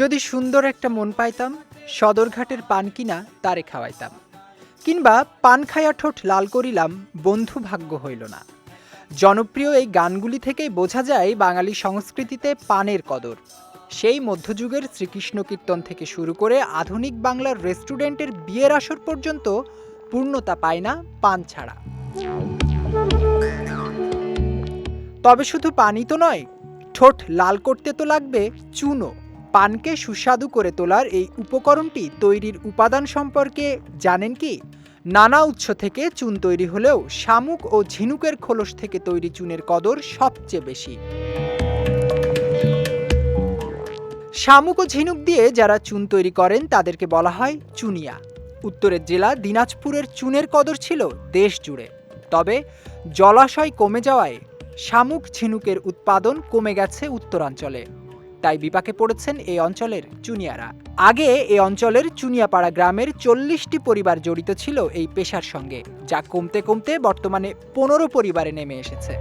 যদি সুন্দর একটা মন পাইতাম, সদরঘাটের পান কিনা তারে খাওয়াইতাম। কিংবা পান খায়া ঠোঁট লাল করিলাম, বন্ধু ভাগ্য হইল না। জনপ্রিয় এই গানগুলি থেকেই বোঝা যায় বাঙালি সংস্কৃতিতে পানের কদর। সেই মধ্যযুগের শ্রীকৃষ্ণ কীর্তন থেকে শুরু করে আধুনিক বাংলার রেস্টুরেন্টের বিয়ের আসর পর্যন্ত পূর্ণতা পায় না পান ছাড়া। তবে শুধু পানি তো নয়, ঠোঁট লাল করতে তো লাগবে চুনও। পানকে সুস্বাদু করে তোলার এই উপকরণটি তৈরির উপাদান সম্পর্কে জানেন কি? নানা উৎস থেকে চুন তৈরি হলেও শামুক ও ঝিনুকের খোলস থেকে তৈরি চুনের কদর সবচেয়ে বেশি। শামুক ও ঝিনুক দিয়ে যারা চুন তৈরি করেন, তাদেরকে বলা হয় চুনিয়া। উত্তরের জেলা দিনাজপুরের চুনের কদর ছিল দেশ জুড়ে। তবে জলাশয় কমে যাওয়ায় শামুক ঝিনুকের উৎপাদন কমে গেছে উত্তরাঞ্চলে। তাই বিপাকে পড়েছেন এই অঞ্চলের চুনিয়ারা। আগে এই অঞ্চলের চুনিয়াপাড়া গ্রামের চল্লিশটি পরিবার জড়িত ছিল এই পেশার সঙ্গে, যা কমতে কমতে বর্তমানে পনেরো পরিবারে নেমে এসেছে।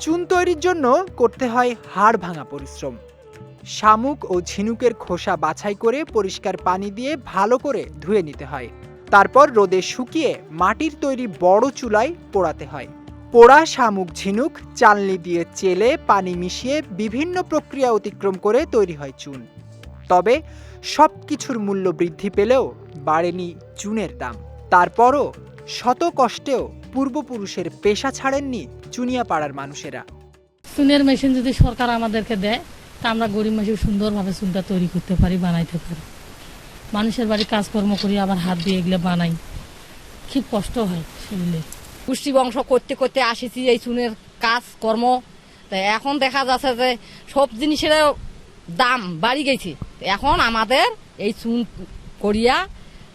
চুন তৈরির জন্য করতে হয় হাড় ভাঙা পরিশ্রম। শামুক ও ঝিনুকের খোসা বাছাই করে পরিষ্কার পানি দিয়ে ভালো করে ধুয়ে নিতে হয়। তারপর রোদে শুকিয়ে মাটির তৈরি বড় চুলায় পোড়াতে হয়। পোড়া, শামুক, ঝিনুক, চালনি দিয়ে চেলে, পানি মিশিয়ে বিভিন্ন প্রক্রিয়া অতিক্রম করে তৈরি হয় চুন। তবে সব কিছুর মূল্য বৃদ্ধি পেলেও বাড়েনি চুনের দাম। তারপরও শত কষ্টেও পূর্বপুরুষের পেশা ছাড়েননি চুনিয়া পাড়ার মানুষেরা। চুনের মেশিন যদি সরকার আমাদেরকে দেয়, তা আমরা গরিব মানুষ সুন্দরভাবে চুনটা তৈরি করতে পারি, বানাইতে পারি। মানুষের বাড়ি কাজকর্ম করি, আবার হাত দিয়ে এগুলো বানাই। খুব কষ্ট হয় সেগুলো। পুষ্টি বংশ করতে করতে আসেছি এই চুনের কাজ, কর্ম। তা এখন দেখা যাচ্ছে যে সব জিনিসের দাম বাড়ি গেছে। এখন আমাদের এই চুন করিয়া,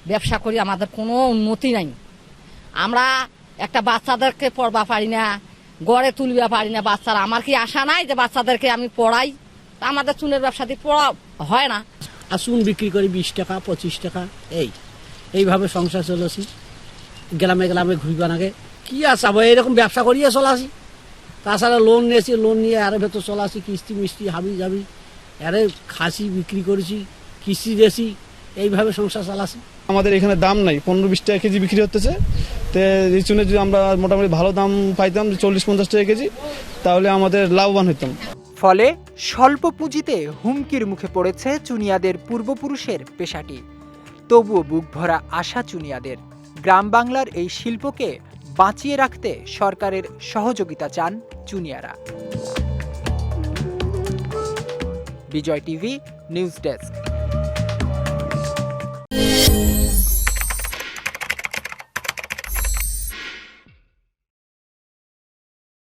ব্যবসা করি, আমাদের কোনো উন্নতি নাই। আমরা একটা বাচ্চাদেরকে পড়বা পারি না, গড়ে তুলবা পারি না বাচ্চারা। আমার কি আশা নাই যে বাচ্চাদেরকে আমি পড়াই? তা আমাদের চুনের ব্যবসা দিয়ে পড়া হয় না। আর চুন বিক্রি করি বিশ টাকা, পঁচিশ টাকা, এই। এইভাবে সংসার চলেছি। গ্রামে গ্রামে ঘুরবা নাগে কি আছে আবার এইরকম ব্যবসা করিয়ে চলাছি। তাছাড়া লোন নিয়েছি লোন নিয়ে আরে ভেতর চলাছি কিস্তি মিস্তি হাবি যাবি আরে খাসি বিক্রি করেছি কিস্তি দিয়েছি এইভাবে সংসার চালাছি। আমাদের এখানে দাম নাই পনেরো বিশ টাকা কেজি বিক্রি হতেছে। তো এই চুনে যদি আমরা মোটামুটি ভালো দাম পাইতাম চল্লিশ পঞ্চাশ টাকা কেজি তাহলে আমাদের লাভবান হতাম ফলে স্বল্প পুঁজিতে হুমকির মুখে পড়েছে চুনিয়াদের পূর্বপুরুষের পেশাটি। তবুও বুক ভরা আশা চুনিয়াদের। গ্রাম বাংলার এই শিল্পকে বাঁচিয়ে রাখতে সরকারের সহযোগিতা চান চুনিয়ারা বিজয় টিভি নিউজ ডেস্ক।